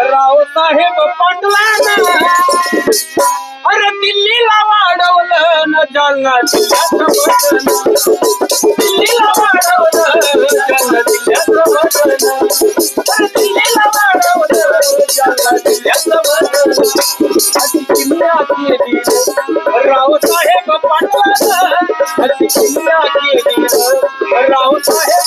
राव साहेब पाटलान. अरे दिल्लीला वाढवलं न जालना दिल्लीला वाढवलं जालना जिल्ह्याचं वजन. अरे दिल्लीला वाढवलं जालना जिल्ह्याचं केली रावसाहेब पाटलानं अशी किमया केली रावसाहेब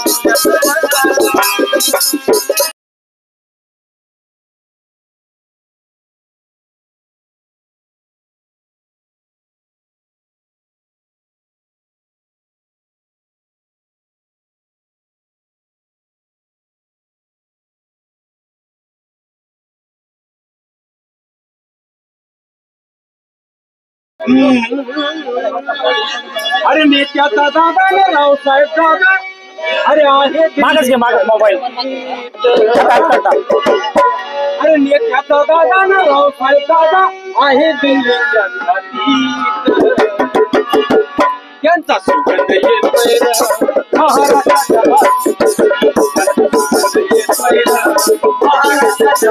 अरे नेत्याचा दादा ना रावसाहेब दादा. अरे आहे मागच घे मागच मोबाईल. अरे नेत्याचा दादा ना रावसाहेब दादा. आहे दिल्लीच्या. त्यांचा सुगंध महाराष्ट्राच्या रे महाराष्ट्राच्या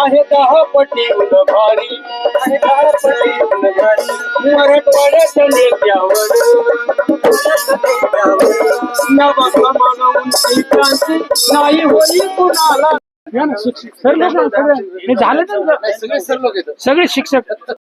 आहे दहा पटीहून भारी. आहे दहा नेत्यावर नवा म्हणून नाही होई कुणाला. सर लोक हे झालं तर सगळे सर लोक येतात सगळे शिक्षक.